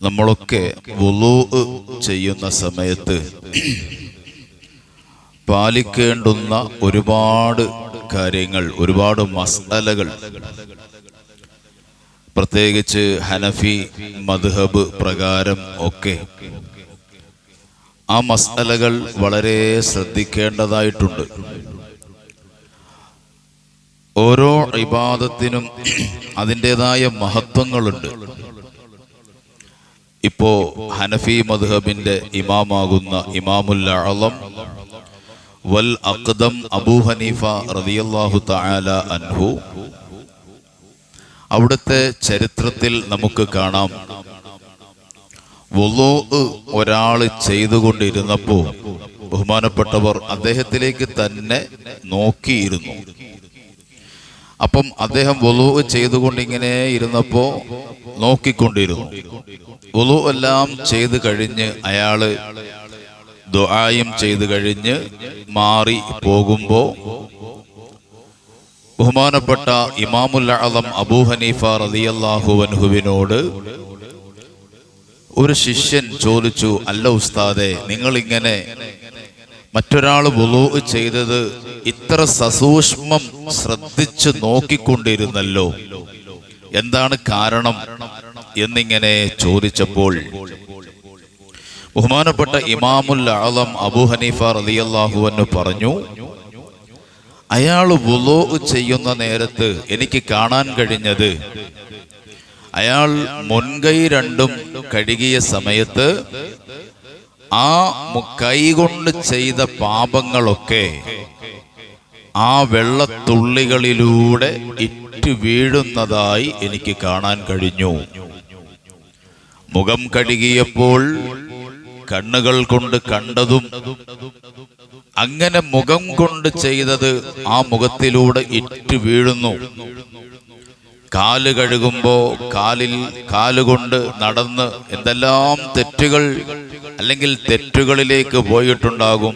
നമ്മളൊക്കെ വുളൂ ചെയ്യുന്ന സമയത്ത് പാലിക്കേണ്ടുന്ന ഒരുപാട് കാര്യങ്ങൾ ഒരുപാട് മസാലകൾ പ്രത്യേകിച്ച് ഹനഫി മദ്ഹബ് പ്രകാരം ഒക്കെ ആ മസാലകൾ വളരെ ശ്രദ്ധിക്കേണ്ടതായിട്ടുണ്ട്. ഓരോ ഇബാദത്തിനും അതിന്റെതായ മഹത്വങ്ങളുണ്ട്. ഇപ്പോ ഹനഫി മദ്ഹബിന്റെ ഇമാമാകുന്ന ഇമാമുൽ വൽ അക്കദം അബൂ ഹനീഫ റളിയല്ലാഹു തആല അൻഹു. അവിടുത്തെ ചരിത്രത്തിൽ നമുക്ക് കാണാം. വുളൂ ഒരാൾ ചെയ്തുകൊണ്ടിരുന്നപ്പോ ബഹുമാനപ്പെട്ടവർ അദ്ദേഹത്തിലേക്ക് തന്നെ നോക്കിയിരുന്നു. അപ്പം അദ്ദേഹം വലു ചെയ്തുകൊണ്ട് ഇങ്ങനെ ഇരുന്നപ്പോ നോക്കിക്കൊണ്ടിരുന്നു. വലു എല്ലാം ചെയ്തു കഴിഞ്ഞ് അയാൾ ദുആയും ചെയ്തു കഴിഞ്ഞ് മാറി പോകുമ്പോ ബഹുമാനപ്പെട്ട ഇമാമുൽ അളം അബൂ ഹനീഫ റളിയല്ലാഹു അൻഹുവിനോട് ഒരു ശിഷ്യൻ ചോദിച്ചു അല്ല ഉസ്താദെ നിങ്ങൾ ഇങ്ങനെ മറ്റൊരാൾ വുളു ചെയ്തത് ഇത്ര സസൂക്ഷ്മം ശ്രദ്ധിച്ച് നോക്കിക്കൊണ്ടിരുന്നല്ലോ. എന്താണ് കാരണം എന്നിങ്ങനെ ചോദിച്ചപ്പോൾ. ബഹുമാനപ്പെട്ട ഇമാമുൽ ആളം അബു ഹനീഫ റളിയല്ലാഹു അൻഹു പറഞ്ഞു അയാൾ വുളു ചെയ്യുന്ന നേരത്ത് എനിക്ക് കാണാൻ കഴിഞ്ഞത് അയാൾ മുൻകൈ രണ്ടും കഴുകിയ സമയത്ത് ആ കൈകൊണ്ട് ചെയ്ത പാപങ്ങളൊക്കെ ആ വെള്ളത്തുള്ളികളിലൂടെ ഇറ്റ് വീഴുന്നതായി എനിക്ക് കാണാൻ കഴിഞ്ഞു. മുഖം കഴുകിയപ്പോൾ കണ്ണുകൾ കൊണ്ട് കണ്ടതും അങ്ങനെ മുഖം കൊണ്ട് ചെയ്തത് ആ മുഖത്തിലൂടെ ഇറ്റ് വീഴുന്നു. കാൽ കഴുകുമ്പോ കാലിൽ കാലുകൊണ്ട് നടന്ന് എന്തെല്ലാം തെറ്റുകൾ അല്ലെങ്കിൽ തെറ്റുകളിലേക്ക് പോയിട്ടുണ്ടാകും.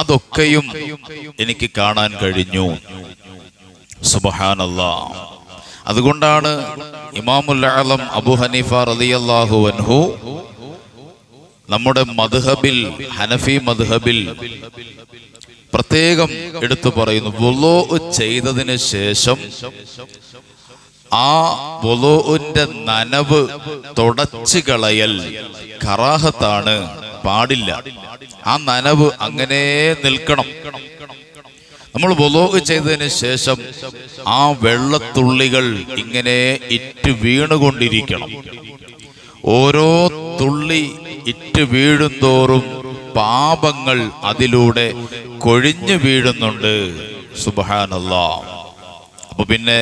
അതൊക്കെയും എനിക്ക് കാണാൻ കഴിഞ്ഞു. സുബഹാനല്ല. അതുകൊണ്ടാണ് ഇമാമുൽ ആലം അബു ഹനീഫ റളിയല്ലാഹു അൻഹു നമ്മുടെ മദ്ഹബിൽ ഹനഫി മദ്ഹബിൽ പ്രത്യേകം എടുത്തു പറയുന്നു. ചെയ്തതിന് ശേഷം ആ വൊലോന്റെ നനവ് തുടച്ചു കളയൽ കറാഹത്താണ് പാടില്ല. ആ നനവ് അങ്ങനെ നിൽക്കണം. നമ്മൾ വൊലോഗ് ചെയ്തതിന് ശേഷം ആ വെള്ളത്തുള്ളികൾ ഇങ്ങനെ ഇറ്റ് വീണുകൊണ്ടിരിക്കണം. ഓരോ തുള്ളി ഇറ്റ് വീഴുന്തോറും പാപങ്ങൾ അതിലൂടെ കൊഴിഞ്ഞു വീഴുന്നുണ്ട്. സുബഹാനല്ലാ. അപ്പൊ പിന്നെ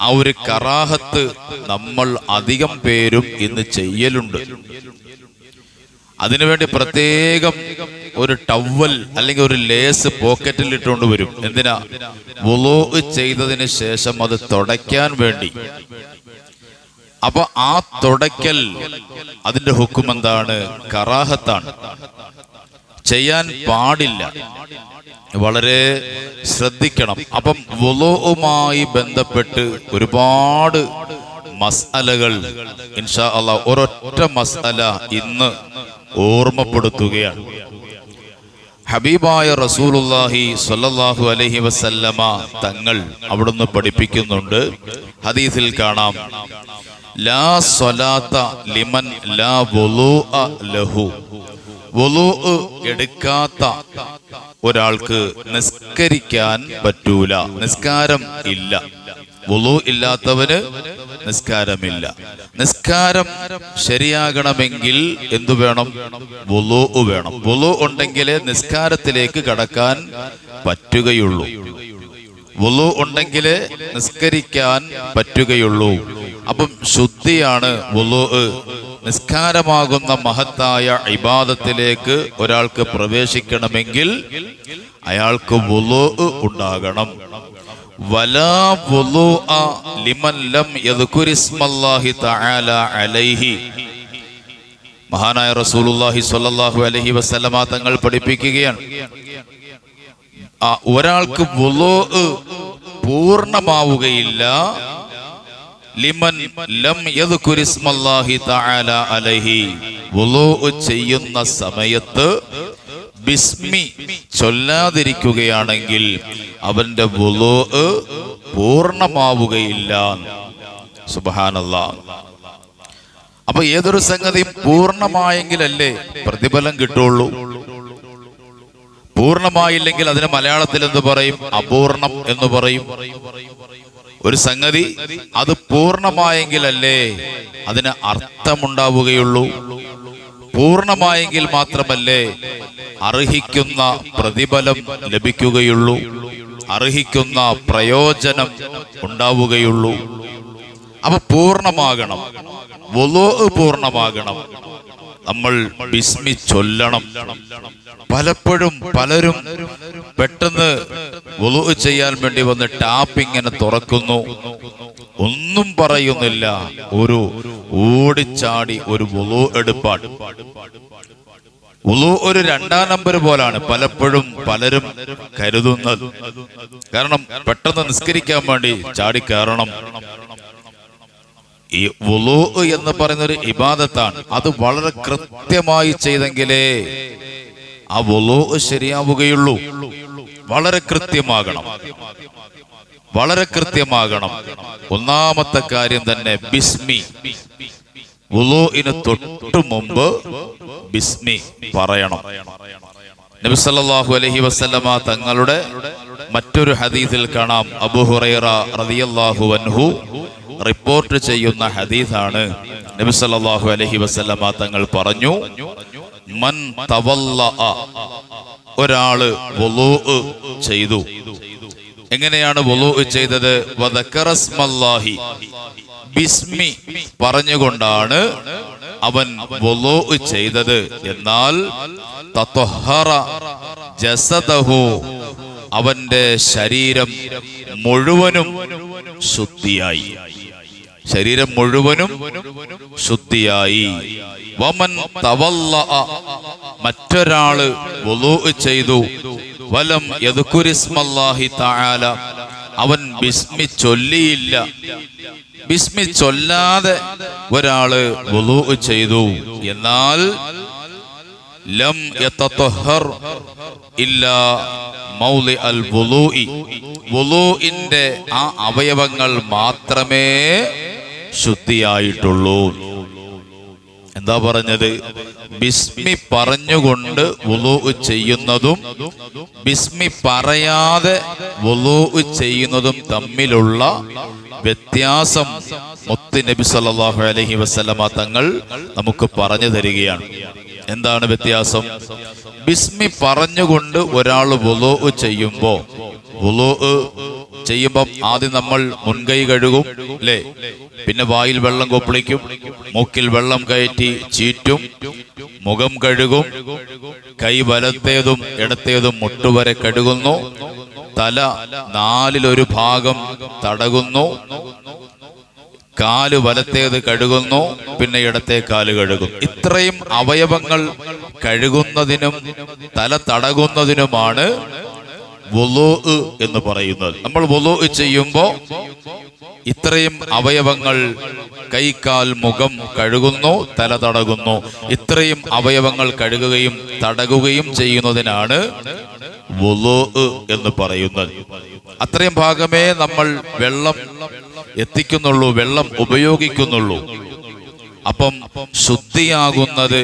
ആ ഒരു കറാഹത്ത് നമ്മൾ അധികം പേരും ഇന്ന് ചെയ്യലുണ്ട്. അതിനുവേണ്ടി പ്രത്യേകം ഒരു ടവൽ അല്ലെങ്കിൽ ഒരു ലേസ് പോക്കറ്റിൽ ഇട്ടുകൊണ്ട് വരും. എന്തിനാ? വുളോ ചെയ്തതിന് ശേഷം അത് തുടയ്ക്കാൻ വേണ്ടി. അപ്പൊ ആ തുടയ്ക്കൽ അതിന്റെ ഹുക്കും എന്താണ് കറാഹത്താണ്. ചെയ്യാൻ പാടില്ല. വളരെ ശ്രദ്ധിക്കണം. അപ്പം വുളുവുമായി ബന്ധപ്പെട്ട് ഒരുപാട് മസ്അലകൾ ഇൻഷാ അല്ല ഒരൊറ്റ മസ്അല ഇന്ന് ഓർമ്മപ്പെടുത്തുകയാണ്. ഹബീബായ റസൂലുല്ലാഹി സ്വല്ലല്ലാഹു അലൈഹി വസല്ലമ തങ്ങൾ അവിടുന്ന് പഠിപ്പിക്കുന്നുണ്ട്. ഹദീസിൽ കാണാം. ലാ സ്വലാത്ത ലിമൻ ലാ ലഹു. എടുക്കാത്ത ഒരാൾക്ക് നിസ്കരിക്കാൻ പറ്റൂല. നിസ്കാരം ഇല്ല. വുളു ഇല്ലാത്തവന് നിസ്കാരമില്ല. നിസ്കാരം ശരിയാകണമെങ്കിൽ എന്തു വേണം? വുളു വേണം. വുളു ഉണ്ടെങ്കിലേ നിസ്കാരത്തിലേക്ക് കടക്കാൻ പറ്റുകയുള്ളൂ. വുളു ഉണ്ടെങ്കിലേ നിസ്കരിക്കാൻ പറ്റുകയുള്ളൂ. അപ്പം ശുദ്ധിയാണ് വുളു നിസ്കാരമാകുന്ന മഹത്തായ ഇബാദത്തിലേക്ക് ഒരാൾക്ക് പ്രവേശിക്കണമെങ്കിൽ അയാൾക്ക് വുലു ഉണ്ടാകണം മഹാനായ റസൂലുള്ളാഹി സ്വല്ലല്ലാഹു അലൈഹി വസല്ലമ തങ്ങൾ പഠിപ്പിക്കുകയാണ്. ആ ഒരാൾക്ക് പൂർണമാവുകയില്ല ലിമൻ ലം അലൈഹി. ചെയ്യുന്ന സമയത്ത് ബിസ്മി ചൊല്ലാതിരിക്കുകയാണെങ്കിൽ അവന്റെ വുളൂ പൂർണമാവുകയില്ല. സുബ്ഹാനല്ലാഹ് അപ്പൊ ഏതൊരു സംഗതിയും പൂർണമായെങ്കിലല്ലേ പ്രതിഫലം കിട്ടുള്ളൂ? പൂർണമായില്ലെങ്കിൽ അതിന് മലയാളത്തിൽ എന്ത് പറയും? അപൂർണം എന്ന് പറയും. ഒരു സംഗതി അത് പൂർണമായെങ്കിലല്ലേ അതിന് അർത്ഥമുണ്ടാവുകയുള്ളൂ. പൂർണമായെങ്കിൽ മാത്രമല്ലേ അർഹിക്കുന്ന പ്രതിഫലം ലഭിക്കുകയുള്ളൂ. അർഹിക്കുന്ന പ്രയോജനം ഉണ്ടാവുകയുള്ളൂ. അപ്പൊ പൂർണമാകണം വൊലോ പൂർണമാകണം നമ്മൾ ബിസ്മി ചൊല്ലണം. പലപ്പോഴും പലരും പെട്ടെന്ന് വൊലു ചെയ്യാൻ വേണ്ടി വന്ന് ടാപ്പ് ഇങ്ങനെ തുറക്കുന്നു. ഒന്നും പറയുന്നില്ല. ഒരു ഓടിച്ചാടി ഒരു വുളു എടുപ്പാട്. ഉളു ഒരു രണ്ടാം നമ്പർ പോലാണ് പലപ്പോഴും പലരും കരുതുന്നത്. കാരണം പെട്ടെന്ന് നിസ്കരിക്കാൻ വേണ്ടി ചാടി കയറണം. ഈ വുളു എന്ന് പറയുന്ന ഒരു ഇബാദത്താണ്. അത് വളരെ കൃത്യമായി ചെയ്തെങ്കിലേ ആ വുളു ശരിയാവുകയുള്ളൂ. വളരെ കൃത്യമാകണം. വളരെ കൃത്യമാകണം. ഒന്നാമത്തെ കാര്യം തന്നെ ബിസ്മി. വുളുവിന് തൊട്ടു മുമ്പ് ബിസ്മി പറയണം. നബി അലഹി വസല്ലമ തങ്ങളുടെ മറ്റൊരു ഹദീസിൽ കാണാം. അബൂ ഹുറൈറ റളിയല്ലാഹു അൻഹു റിപ്പോർട്ട് ചെയ്യുന്ന ഹദീസാണ്. നബി സല്ലല്ലാഹു അലൈഹി വസല്ലമ തങ്ങൾ പറഞ്ഞു മൻ തവല്ലഅ ഒരാൾ വുളൂ ചെയ്തു. എങ്ങനെയാണ് വുളൂ ചെയ്തത്? വദക്കറസ്മല്ലാഹി. ബിസ്മി പറഞ്ഞുകൊണ്ടാണ് അവൻ വുളൂ ചെയ്തത്. എന്നാൽ ജസദഹു അവന്റെ ശരീരം മുഴുവനും ശുദ്ധിയായി. ശരീരം മുഴുവനും ശുദ്ധിയായി. വമൻ തവല്ല മറ്റൊരാൾ ചെയ്തു. വലം യദുക്കുരിസ്മല്ലാഹി താല അവൻ ബിസ്മി ചൊല്ലിയില്ല. ബിസ്മി ചൊല്ലാതെ ഒരാൾ ചെയ്തു. എന്നാൽ ലം യതതഹർ ഇല്ലാ മൗലി അൽ വുളൂഇ വുളൂഇന്റെ ആ അവയവങ്ങൾ മാത്രമേ ശുദ്ധിയായിട്ടുള്ളൂ. എന്താ പറഞ്ഞത്? ബിസ്മി പറഞ്ഞുകൊണ്ട് വുളൂ ചെയ്യുന്നതും ബിസ്മി പറയാതെ വുളൂ ചെയ്യുന്നതും തമ്മിലുള്ള വ്യത്യാസം മുത്ത് നബി സല്ലല്ലാഹു അലൈഹി വസല്ലമ തങ്ങൾ നമുക്ക് പറഞ്ഞു തരികയാണ്. എന്താണ് വ്യത്യാസം? ബിസ്മി പറഞ്ഞുകൊണ്ട് ഒരാൾ വുളൂ ചെയ്യുമ്പോ വുളൂ ചെയ്യുമ്പം ആദ്യം നമ്മൾ മുൻകൈ കഴുകും അല്ലേ പിന്നെ വായിൽ വെള്ളം കൊപ്പിളിക്കും മൂക്കിൽ വെള്ളം കയറ്റി ചീറ്റും മുഖം കഴുകും കൈ വലത്തേതും ഇടത്തേതും മുട്ടുവരെ കഴുകുന്നു തല നാലിലൊരു ഭാഗം തടകുന്നു കാൽ വലത്തേത് കഴുകുന്നു പിന്നെ ഇടത്തെ കാൽ കഴുകും. ഇത്രയും അവയവങ്ങൾ കഴുകുന്നതിനും തല തടകുന്നതിനുമാണ് എന്ന് പറയുന്നത്. നമ്മൾ വുളൂ ചെയ്യുമ്പോ ഇത്രയും അവയവങ്ങൾ കൈക്കാൽ മുഖം കഴുകുന്നു തല തടകുന്നു. ഇത്രയും അവയവങ്ങൾ കഴുകുകയും തടകുകയും ചെയ്യുന്നതിനാണ് എന്ന് പറയുന്നത്. അത്രയും ഭാഗമേ നമ്മൾ വെള്ളം എത്തിക്കുന്നുള്ളൂ വെള്ളം ഉപയോഗിക്കുന്നുള്ളൂ. അപ്പം ശുദ്ധിയാകുന്നത്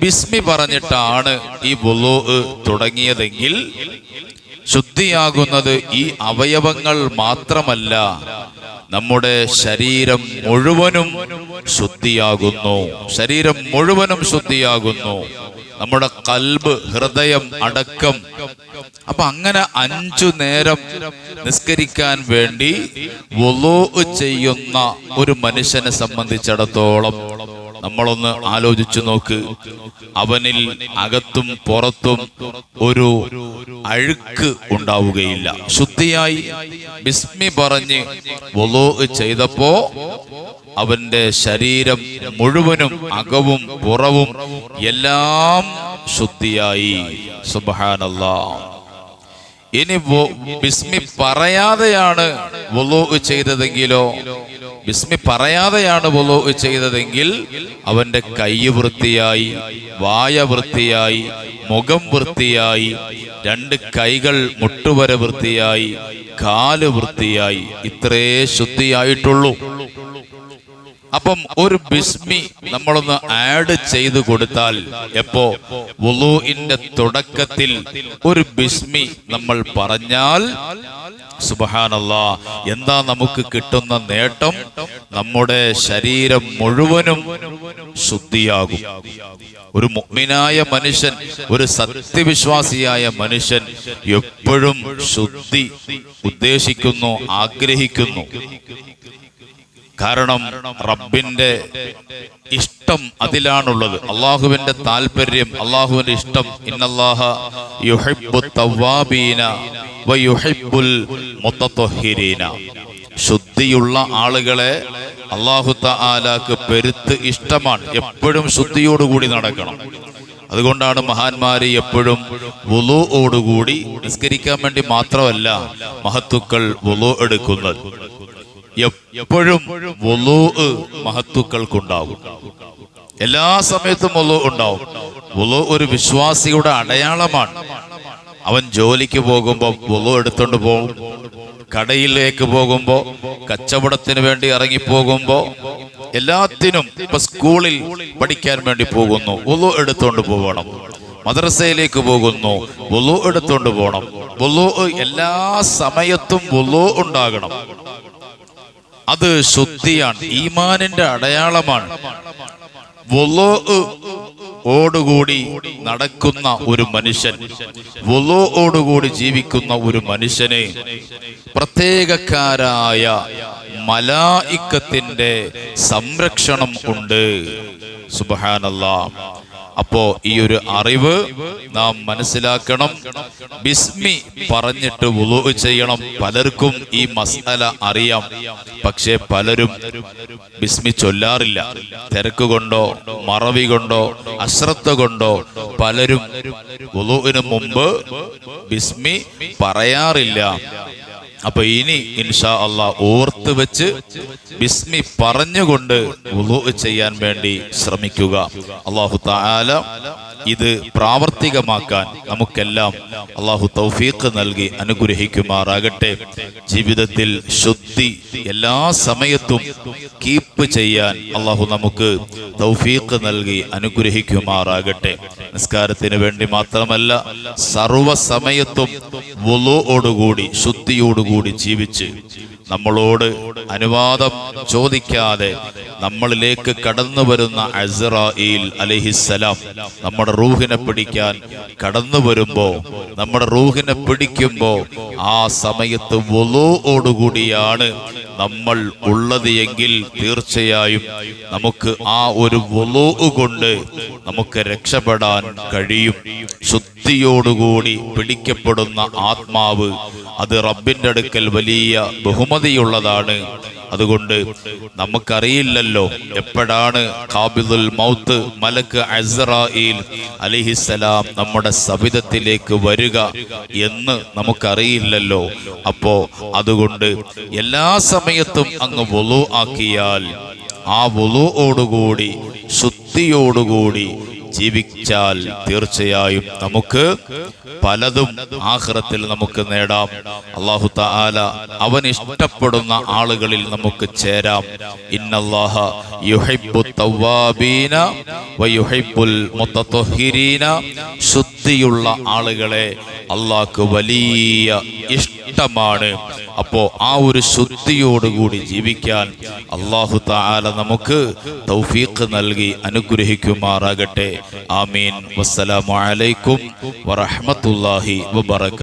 ബിസ്മി പറഞ്ഞിട്ടാണ് ഈ ബുലോ തുടങ്ങിയതെങ്കിൽ ശുദ്ധിയാകുന്നത് ഈ അവയവങ്ങൾ മാത്രമല്ല നമ്മുടെ ശരീരം മുഴുവനും ശുദ്ധിയാകുന്നു. ശരീരം മുഴുവനും ശുദ്ധിയാകുന്നു. നമ്മുടെ കൽബ് ഹൃദയം അടക്കം. അപ്പൊ അങ്ങനെ അഞ്ചു നേരം നിസ്കരിക്കാൻ വേണ്ടി ചെയ്യുന്ന ഒരു മനുഷ്യനെ സംബന്ധിച്ചിടത്തോളം നമ്മളൊന്ന് ആലോചിച്ചു നോക്ക്. അവനിൽ അകത്തും പുറത്തും ഒരു അഴുക്ക് ഉണ്ടാവുകയില്ല. ശുദ്ധിയായി ബിസ്മി പറഞ്ഞ് വുളൂ ചെയ്തപ്പോ അവന്റെ ശരീരം മുഴുവനും അകവും പുറവും എല്ലാം ശുദ്ധിയായി. സുബാനല്ല ഇനി ബിസ്മി പറയാതെയാണ് വുളു ചെയ്തതെങ്കിലോ ബിസ്മി പറയാതെയാണ് വുളു ചെയ്തതെങ്കിൽ അവന്റെ കൈ വൃത്തിയായി വായ വൃത്തിയായി മുഖം വൃത്തിയായി രണ്ട് കൈകൾ മുട്ടുവര വൃത്തിയായി കാൽ വൃത്തിയായി ഇത്രേ ശുദ്ധിയായിട്ടുള്ളൂ. അപ്പം ഒരു ബിസ്മി നമ്മളൊന്ന് ആഡ് ചെയ്തു കൊടുത്താൽ എപ്പോ? വുളുവിന്റെ തുടക്കത്തിൽ ഒരു ബിസ്മി നമ്മൾ പറഞ്ഞാൽ സുബ്ഹാനല്ലാഹ് എന്താ നമുക്ക് കിട്ടുന്ന നേട്ടം? നമ്മുടെ ശരീരം മുഴുവനും ശുദ്ധിയാകും. ഒരു മുഗ്മിനായ മനുഷ്യൻ ഒരു സത്യവിശ്വാസിയായ മനുഷ്യൻ എപ്പോഴും ശുദ്ധി ഉദ്ദേശിക്കുന്നു ആഗ്രഹിക്കുന്നു. കാരണം റബ്ബിന്റെ ഇഷ്ടം അതിലാണുള്ളത്. അള്ളാഹുവിന്റെ താല്പര്യം അള്ളാഹുവിന്റെ ഇഷ്ടം. ഇന്നല്ലാഹ യുഹിബ്ബു തവ്വാബീന വ യുഹിബ്ബുൽ മുത്തത്വഹിരീന ശുദ്ധിയുള്ള ആളുകളെ അള്ളാഹു താലാക്ക് പെരുത്ത് ഇഷ്ടമാണ്. എപ്പോഴും ശുദ്ധിയോടുകൂടി നടക്കണം. അതുകൊണ്ടാണ് മഹാന്മാര് എപ്പോഴും വുളുവോടുകൂടി നിസ്കരിക്കാൻ വേണ്ടി മാത്രമല്ല മഹത്തുക്കൾ വുളു എടുക്കുന്നത്. എപ്പോഴും വുളൂ മഹത്തുക്കൾക്കുണ്ടാവും എല്ലാ സമയത്തും വുളു ഉണ്ടാവും. വുളു ഒരു വിശ്വാസിയുടെ അടയാളമാണ്. അവൻ ജോലിക്ക് പോകുമ്പോൾ വുളു എടുത്തോണ്ട് പോകും കടയിലേക്ക് പോകുമ്പോ കച്ചവടത്തിന് വേണ്ടി ഇറങ്ങിപ്പോകുമ്പോ എല്ലാത്തിനും ഇപ്പൊ സ്കൂളിൽ പഠിക്കാൻ വേണ്ടി പോകുന്നു. വുളു എടുത്തോണ്ട് പോകണം മദ്രസയിലേക്ക് പോകുന്നു. വുളു എടുത്തോണ്ട് പോകണം വുളു എല്ലാ സമയത്തും വുളു ഉണ്ടാകണം. അത് ശുദ്ധിയാണ് ഈമാനിന്റെ അടയാളമാണ്. ഓടുകൂടി നടക്കുന്ന ഒരു മനുഷ്യൻ ഓടുകൂടി ജീവിക്കുന്ന ഒരു മനുഷ്യനെ പ്രത്യേകക്കാരായ മലായിക്കത്തിന്റെ സംരക്ഷണം ഉണ്ട്. സുബഹാനല്ലാ. അപ്പോ ഈ ഒരു അറിവ് നാം മനസ്സിലാക്കണം. ബിസ്മി പറഞ്ഞിട്ട് ഉളു ചെയ്യണം. പലർക്കും ഈ മസാല അറിയാം. പക്ഷേ പലരും ബിസ്മി ചൊല്ലാറില്ല. തിരക്ക് കൊണ്ടോ മറവി കൊണ്ടോ അശ്രദ്ധ കൊണ്ടോ പലരും ഉളുവിന് മുമ്പ് ബിസ്മി പറയാറില്ല. അപ്പൊ ഇനി ഇൻഷാ അള്ളാ ഓർത്ത് വെച്ച് ബിസ്മി പറഞ്ഞുകൊണ്ട് ചെയ്യാൻ വേണ്ടി ശ്രമിക്കുക. അള്ളാഹു താല ഇത് പ്രാവർത്തികമാക്കാൻ നമുക്കെല്ലാം അള്ളാഹു തൗഫീഖ് നൽകി അനുഗ്രഹിക്കുമാറാകട്ടെ. ജീവിതത്തിൽ ശുദ്ധി എല്ലാ സമയത്തും കീപ്പ് ചെയ്യാൻ അള്ളാഹു നമുക്ക് തൗഫീഖ് നൽകി അനുഗ്രഹിക്കുമാറാകട്ടെ. നിസ്കാരത്തിന് വേണ്ടി മാത്രമല്ല സർവ സമയത്തും വുളുവോടുകൂടി ശുദ്ധിയോടുകൂടി ജീവിച്ച് നമ്മളോട് അനുവാദം ചോദിക്കാതെ നമ്മളിലേക്ക് കടന്നു വരുന്ന അസ്രായിൽ അലഹിസലാം നമ്മുടെ റൂഹിനെ പിടിക്കാൻ കടന്നു വരുമ്പോ നമ്മുടെ റൂഹിനെ പിടിക്കുമ്പോ ആ സമയത്ത് വുളുവോടുകൂടിയാണ് നമ്മൾ ഉള്ളത് എങ്കിൽ തീർച്ചയായും നമുക്ക് ആ ഒരു വുളു കൊണ്ട് നമുക്ക് രക്ഷപ്പെടാൻ കഴിയും. ശുദ്ധിയോടുകൂടി പിടിക്കപ്പെടുന്ന ആത്മാവ് അത് റബ്ബിന്റെ അടുക്കൽ വലിയ ബഹുമതിയുള്ളതാണ്. അതുകൊണ്ട് നമുക്കറിയില്ലല്ലോ എപ്പോഴാണ് കാബിദുൽ മൗത്ത് മലക്ക് അസറായിൽ അലിഹിസലാം നമ്മുടെ സവിധത്തിലേക്ക് വരിക എന്ന് നമുക്കറിയില്ലല്ലോ. അപ്പോ അതുകൊണ്ട് എല്ലാ സമയത്തും അങ്ങ് വുളു ആക്കിയാൽ ആ വുളുവോടുകൂടി ശുദ്ധിയോടുകൂടി ജീവിച്ചാൽ തീർച്ചയായും നമുക്ക് പലതും ആഹ്റത്തിൽ നമുക്ക് നേടാം. അള്ളാഹു താല അവൻ ഇഷ്ടപ്പെടുന്ന ആളുകളിൽ നമുക്ക് ചേരാം. ഇന്നല്ലാഹു വയുഹിബ്ബുൽ മുത്തത്വഹിരീന ശുദ്ധിയുള്ള ആളുകളെ അള്ളാഹ്ക്ക് വലിയ ഇഷ്ടമാണ്. അപ്പോ ആ ഒരു ശുദ്ധിയോടുകൂടി ജീവിക്കാൻ അള്ളാഹു താല നമുക്ക് തൗഫീഖ് നൽകി അനുഗ്രഹിക്കുമാറാകട്ടെ. ആമീൻ. വസ്സലാമലൈക്കും അലൈക്കും വറഹ്മത്തുള്ളാഹി വബറകാതുഹു